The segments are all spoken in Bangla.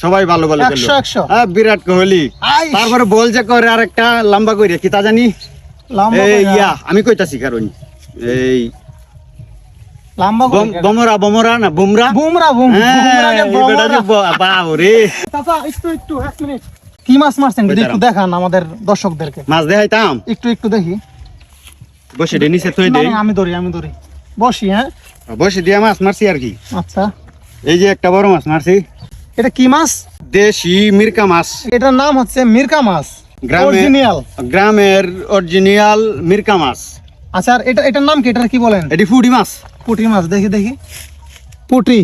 সবাই ভালো ভালো একশো, একশো। হ্যাঁ বিরাট কোহলি। তারপরে বল যে করে আর একটা লম্বা করে কি তা জানি? ইয়া আমি কইতাছি কারণ। এই লম্বা করে বম- বমরা বমরা না বুমরা? বুমরা বুম বুমরাকে এই বেটা যে বুমরা। ব- বাবরে চাচা একটু একটু এক মিনিট। কি মাছ মারছেন? একটু দেখান আমাদের দর্শকদেরকে। মাছ দেখাইতাম। একটু একটু দেখি। বসে দে নিচে আমি ধরি আমি ধরি। বসি হ্যাঁ। বসে দিয়া মাছ মারছি আর কি। আচ্ছা। এই যে একটা বড় মাছ মারছি। এটা কি মাছ? দেশি মিরকা মাছ। এটার নাম হচ্ছে মিরকা মাছ। অরিজিনাল গ্রামের অরিজিনাল মিরকা মাছ। আচ্ছা আর এটা এটার নাম কি? এটার কি বলেন? এটি ফুডি মাছ। পুঁটি মাছ দেখি দেখি। পুঁটি।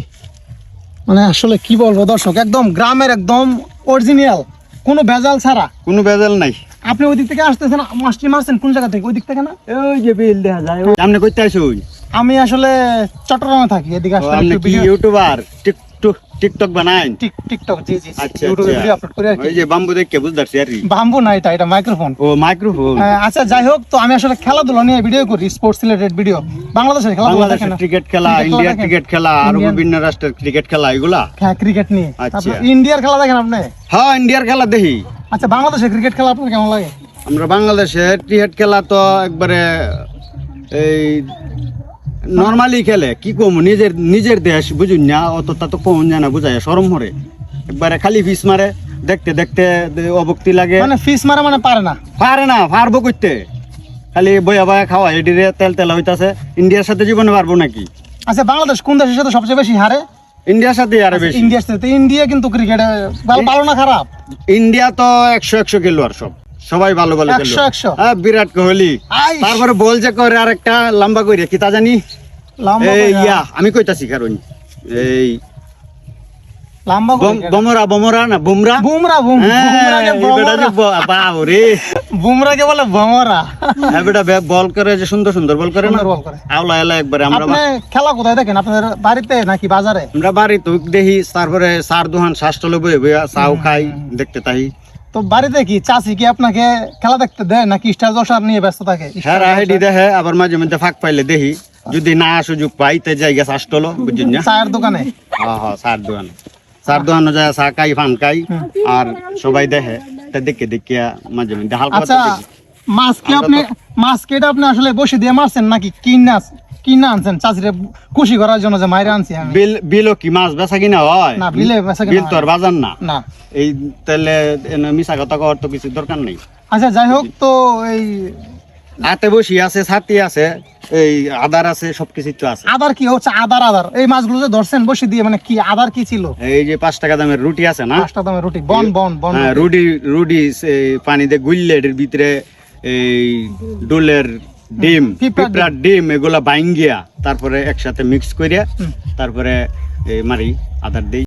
মানে আসলে কি বলব দর্শক একদম গ্রামের একদম অরিজিনাল কোনো ভেজাল ছাড়া। কোনো বেজাল নাই। আপনি ওই দিক থেকে আসতেছেন মাছটি মারছেন কোন জায়গা থেকে? ওই দিক থেকে না? ওই যে বিল দেখা যায় সামনে কইতে আইছুন আমি আসলে চট্টগ্রামে থাকি এদিকে আসলে আপনি ইউটিউবার টিকটক টিক টিকটক জি জি আচ্ছা ইউটিউবে ভিডিও আপলোড করি আর কি। ওই যে বাম্বু দেখে বুঝতে পারছি আর বাম্বু না এটা এটা মাইক্রোফোন ও মাইক্রোফোন আচ্ছা যাই হোক তো আমি আসলে খেলাধুলা নিয়ে ভিডিও করি স্পোর্টস রিলেটেড ভিডিও বাংলাদেশের দেখেন বাংলাদেশের ক্রিকেট খেলা ইন্ডিয়ার ক্রিকেট খেলা আর বিভিন্ন রাষ্ট্রের ক্রিকেট খেলা এগুলা? হ্যাঁ ক্রিকেট নিয়ে। আচ্ছা। ইন্ডিয়ার খেলা দেখেন আপনি? হ্যাঁ ইন্ডিয়ার খেলা দেখি। আচ্ছা বাংলাদেশের ক্রিকেট খেলা আপনার কেমন লাগে? আমরা বাংলাদেশের ক্রিকেট খেলা তো একবারে এই নর্মালি খেলে কি কম নিজের নিজের দেশ বুঝুন না অতটা তো কম জানা বুঝায় সরম হরে একবারে খালি ফিস মারে দেখতে দেখতে অবক্তি লাগে। মানে ফিস মারা মানে পারে না। পারে না পারব করতে খালি বয়া বয়া খাওয়া এডিরে তেল তেল হইতাছে। ইন্ডিয়ার সাথে জীবনে পারব নাকি? আচ্ছা বাংলাদেশ কোন দেশের সাথে সবচেয়ে বেশি হারে? ইন্ডিয়ার সাথে আরে বেশি। ইন্ডিয়ার সাথে ইন্ডিয়া কিন্তু ক্রিকেটে ভালো না খারাপ? ইন্ডিয়া তো একশো একশো খেলোয়াড় সব। সবাই ভালো ভালো একশো, একশো। হ্যাঁ বিরাট কোহলি। তারপরে বল যে করে আর একটা লম্বা করে কি তা জানি? ইয়া আমি কইতাছি কারণ। এই লম্বা বমরা না বুমরাকে বলে বমরা? হ্যাঁ বেটা বল করে যে সুন্দর সুন্দর বল করে না? বল করে। আওলা এলা একবারে আমরা খেলা কোথায় দেখেন? আপনাদের বাড়িতে নাকি বাজারে? আমরা বাড়ি তো দেখি তারপরে সার দোহান শ্বাসটলে বয়ে বয়ে চাও খাই দেখতে তাই। তো বাড়িতে কি চাচি কি আপনাকে খেলা দেখতে দেয় নাকি স্টার জশার নিয়ে ব্যস্ত থাকে? হ্যাঁ হেডি দেখে আবার মাঝে মধ্যে ফাঁক পাইলে দেখি যদি না সুযোগ পাই তে জায়গা শ্বাসটলো বুঝছেন না? চায়ের দোকানে? হ্যাঁ হ্যাঁ দোকান। সার দোকানে যায় চা খাই ফান খাই আর সবাই দেখে তা দেখে দেখিয়া মাঝে মধ্যে হালকা আচ্ছা মাছ কি আপনি মাছ কি এটা আপনি আসলে বসে দিয়ে মারছেন নাকি কিনা কিনা আনছেন? চাচিরে খুশি করার জন্য যে মাইরে আনছি আমি। বিল বিলও কি মাছ বেচা কিনা হয়? না, বিলে বেচা কিনা বিল তো আর বাজার না। না। এই তাহলে মিশা কথা কওয়ার তো কিছু দরকার নেই। আচ্ছা যাই হোক তো এই হাতে বসি আছে ছাতি আছে এই আদার আছে সবকিছু তো আছে। আদার কি হচ্ছে? আদার আদার। এই মাছগুলো যে ধরছেন বসে দিয়ে মানে কি আদার কি ছিল? এই যে পাঁচ টাকা দামের রুটি আছে না? পাঁচটা দামের রুটি। বন বন বন হ্যাঁ রুডি রুডি সে পানিতে গুললে এর ভিতরে এই ডোলের ডিম পিঁপড়ার ডিম। এগুলা বাইঙ্গিয়া। তারপরে একসাথে মিক্স করিয়া তারপরে এই মারি আদার দিই।